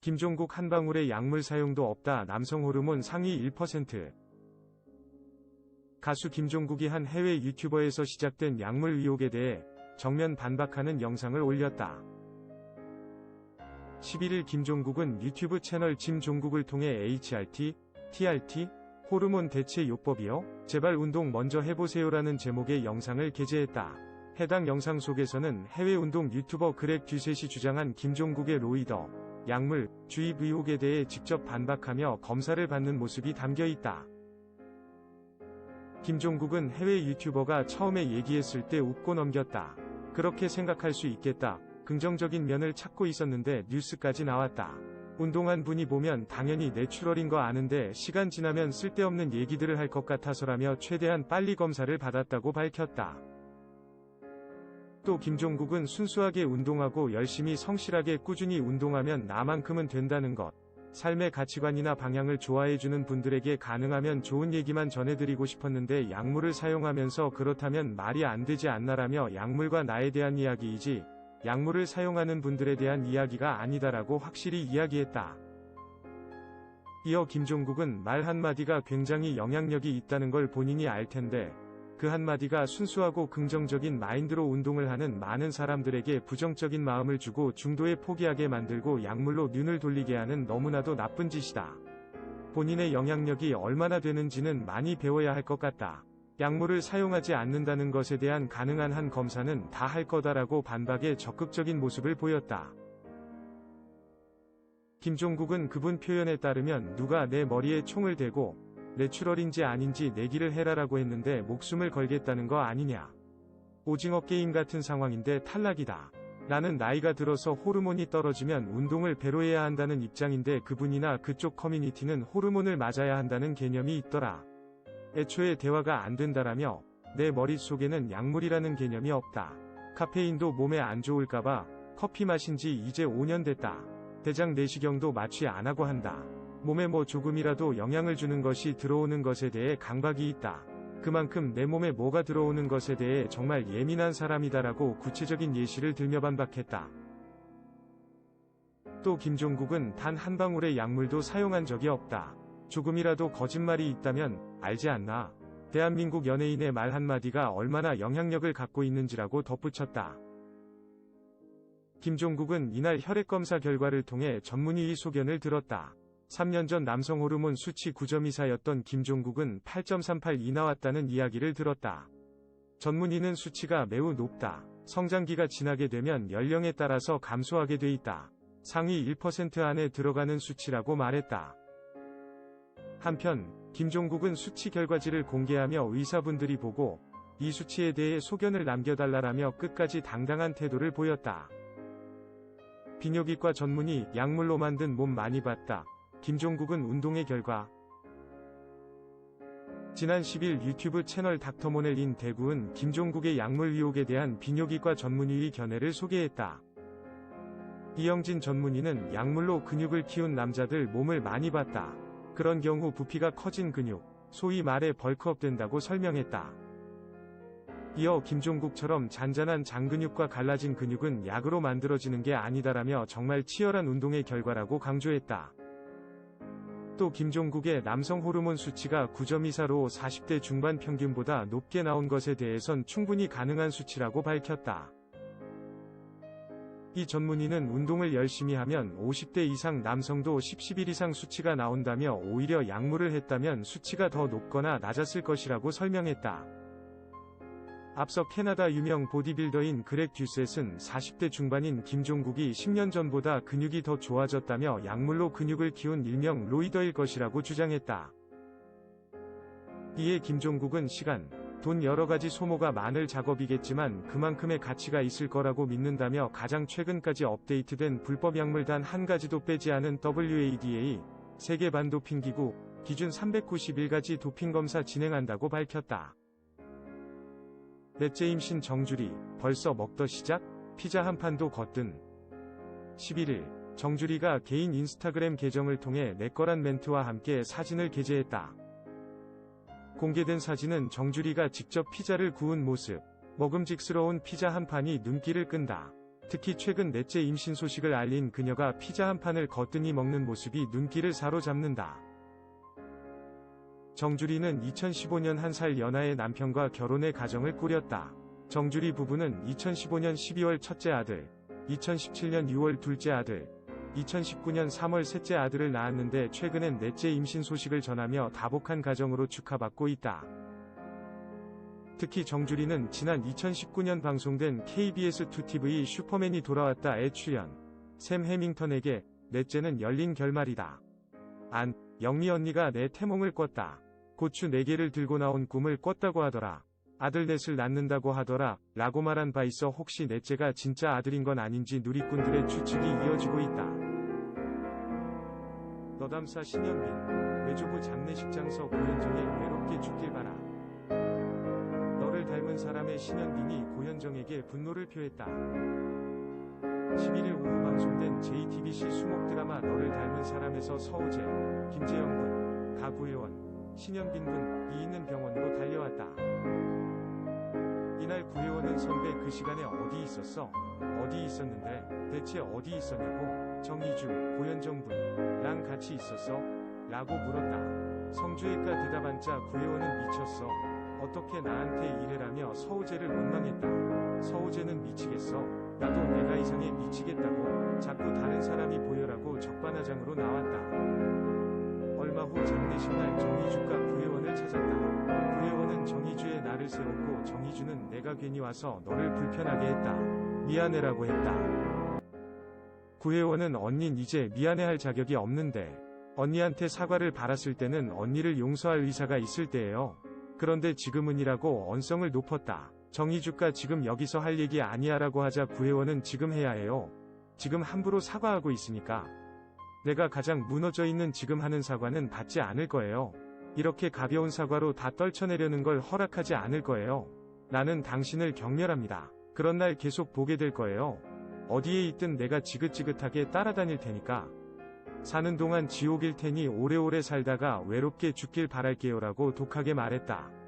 김종국 한 방울의 약물 사용도 없다. 남성 호르몬 상위 1%. 가수 김종국이 한 해외 유튜버에서 시작된 약물 의혹에 대해 정면 반박하는 영상을 올렸다. 11일 김종국은 유튜브 채널 짐종국을 통해 HRT, TRT, 호르몬 대체 요법이요? 제발 운동 먼저 해보세요라는 제목의 영상을 게재했다. 해당 영상 속에서는 해외 운동 유튜버 그렉 듀셋이 주장한 김종국의 로이더, 약물, 주입 의혹에 대해 직접 반박하며 검사를 받는 모습이 담겨 있다. 김종국은 해외 유튜버가 처음에 얘기했을 때 웃고 넘겼다. 그렇게 생각할 수 있겠다. 긍정적인 면을 찾고 있었는데 뉴스까지 나왔다. 운동한 분이 보면 당연히 내추럴인 거 아는데 시간 지나면 쓸데없는 얘기들을 할 것 같아서라며 최대한 빨리 검사를 받았다고 밝혔다. 또 김종국은 순수하게 운동하고 열심히 성실하게 꾸준히 운동하면 나만큼은 된다는 것. 삶의 가치관이나 방향을 좋아해주는 분들에게 가능하면 좋은 얘기만 전해드리고 싶었는데 약물을 사용하면서 그렇다면 말이 안 되지 않나라며 약물과 나에 대한 이야기이지 약물을 사용하는 분들에 대한 이야기가 아니다라고 확실히 이야기했다. 이어 김종국은 말 한마디가 굉장히 영향력이 있다는 걸 본인이 알 텐데 그 한마디가 순수하고 긍정적인 마인드로 운동을 하는 많은 사람들에게 부정적인 마음을 주고 중도에 포기하게 만들고 약물로 눈을 돌리게 하는 너무나도 나쁜 짓이다. 본인의 영향력이 얼마나 되는지는 많이 배워야 할 것 같다. 약물을 사용하지 않는다는 것에 대한 가능한 한 검사는 다 할 거다라고 반박에 적극적인 모습을 보였다. 김종국은 그분 표현에 따르면 누가 내 머리에 총을 대고 내추럴인지 아닌지 내기를 해라라고 했는데 목숨을 걸겠다는 거 아니냐. 오징어 게임 같은 상황인데 탈락이다. 나는 나이가 들어서 호르몬이 떨어지면 운동을 배로 해야 한다는 입장인데 그분이나 그쪽 커뮤니티는 호르몬을 맞아야 한다는 개념이 있더라. 애초에 대화가 안 된다라며 내 머릿속에는 약물이라는 개념이 없다. 카페인도 몸에 안 좋을까봐 커피 마신 지 이제 5년 됐다. 대장 내시경도 마취 안 하고 한다. 몸에 뭐 조금이라도 영향을 주는 것이 들어오는 것에 대해 강박이 있다. 그만큼 내 몸에 뭐가 들어오는 것에 대해 정말 예민한 사람이다라고 구체적인 예시를 들며 반박했다. 또 김종국은 단 한 방울의 약물도 사용한 적이 없다. 조금이라도 거짓말이 있다면 알지 않나. 대한민국 연예인의 말 한마디가 얼마나 영향력을 갖고 있는지라고 덧붙였다. 김종국은 이날 혈액검사 결과를 통해 전문의의 소견을 들었다. 3년 전 남성 호르몬 수치 9.24였던 김종국은 8.38 이 나왔다는 이야기를 들었다. 전문의는 수치가 매우 높다. 성장기가 지나게 되면 연령에 따라서 감소하게 돼 있다. 상위 1% 안에 들어가는 수치라고 말했다. 한편 김종국은 수치 결과지를 공개하며 의사분들이 보고 이 수치에 대해 소견을 남겨달라라며 끝까지 당당한 태도를 보였다. 비뇨기과 전문의 약물로 만든 몸 많이 봤다. 김종국은 운동의 결과 지난 10일 유튜브 채널 닥터모넬 인 대구은 김종국의 약물 의혹에 대한 비뇨기과 전문의의 견해를 소개했다. 이영진 전문의는 약물로 근육을 키운 남자들 몸을 많이 봤다. 그런 경우 부피가 커진 근육, 소위 말해 벌크업 된다고 설명했다. 이어 김종국처럼 잔잔한 장근육과 갈라진 근육은 약으로 만들어지는 게 아니다라며 정말 치열한 운동의 결과라고 강조했다. 또 김종국의 남성 호르몬 수치가 9.24로 40대 중반 평균보다 높게 나온 것에 대해선 충분히 가능한 수치라고 밝혔다. 이 전문의는 운동을 열심히 하면 50대 이상 남성도 10, 11 이상 수치가 나온다며 오히려 약물을 했다면 수치가 더 높거나 낮았을 것이라고 설명했다. 앞서 캐나다 유명 보디빌더인 그렉 듀셋은 40대 중반인 김종국이 10년 전보다 근육이 더 좋아졌다며 약물로 근육을 키운 일명 로이더일 것이라고 주장했다. 이에 김종국은 시간, 돈 여러가지 소모가 많을 작업이겠지만 그만큼의 가치가 있을 거라고 믿는다며 가장 최근까지 업데이트된 불법 약물 단 한 가지도 빼지 않은 WADA, 세계 반도핑기구, 기준 391가지 도핑검사 진행한다고 밝혔다. 넷째 임신 정주리, 벌써 먹더 시작? 피자 한 판도 걷든. 11일, 정주리가 개인 인스타그램 계정을 통해 내 거란 멘트와 함께 사진을 게재했다. 공개된 사진은 정주리가 직접 피자를 구운 모습, 먹음직스러운 피자 한 판이 눈길을 끈다. 특히 최근 넷째 임신 소식을 알린 그녀가 피자 한 판을 거뜬히 먹는 모습이 눈길을 사로잡는다. 정주리는 2015년 한 살 연하의 남편과 결혼의 가정을 꾸렸다. 정주리 부부는 2015년 12월 첫째 아들, 2017년 6월 둘째 아들, 2019년 3월 셋째 아들을 낳았는데 최근엔 넷째 임신 소식을 전하며 다복한 가정으로 축하받고 있다. 특히 정주리는 지난 2019년 방송된 KBS2TV 슈퍼맨이 돌아왔다에 출연. 샘 해밍턴에게 넷째는 열린 결말이다. 안, 영미 언니가 내 태몽을 꿨다. 고추 4개를 들고 나온 꿈을 꿨다고 하더라. 아들 넷을 낳는다고 하더라. 라고 말한 바 있어 혹시 넷째가 진짜 아들인 건 아닌지 누리꾼들의 추측이 이어지고 있다. 너담사 신현빈, 외조부 장례식장서 고현정의 외롭게 죽길 바라. 너를 닮은 사람의 신현빈이 고현정에게 분노를 표했다. 11일 오후 방송된 JTBC 수목 드라마 너를 닮은 사람에서 서우재, 김재영 군, 가구혜원, 신현빈 군 이 있는 병원으로 달려왔다. 이날 구혜원은 선배 그 시간에 어디 있었어? 어디 있었는데? 대체 어디 있었냐고? 정희주, 고현정 군랑 같이 있었어? 라고 물었다. 성주의과 대답한자 구혜원은 미쳤어. 어떻게 나한테 이래라며 서우재를 원망했다. 서우재는 미치겠어. 나도 내가 이상해 미치겠다고 자꾸 다른 사람이 보여라고 적반하장으로 나왔다. 얼마 후 장례식 날 정희주가 구혜원을 찾았다. 구혜원은 정희주의 나를 세웠고 정희주는 내가 괜히 와서 너를 불편하게 했다. 미안해라고 했다. 구혜원은 언닌 이제 미안해할 자격이 없는데 언니한테 사과를 받았을 때는 언니를 용서할 의사가 있을 때예요. 그런데 지금은이라고 언성을 높였다. 정희주가 지금 여기서 할 얘기 아니야라고 하자 구혜원은 지금 해야 해요. 지금 함부로 사과하고 있으니까. 내가 가장 무너져 있는 지금 하는 사과는 받지 않을 거예요. 이렇게 가벼운 사과로 다 떨쳐내려는 걸 허락하지 않을 거예요. 나는 당신을 격렬합니다. 그런 날 계속 보게 될 거예요. 어디에 있든 내가 지긋지긋하게 따라다닐 테니까. 사는 동안 지옥일 테니 오래오래 살다가 외롭게 죽길 바랄게요라고 독하게 말했다.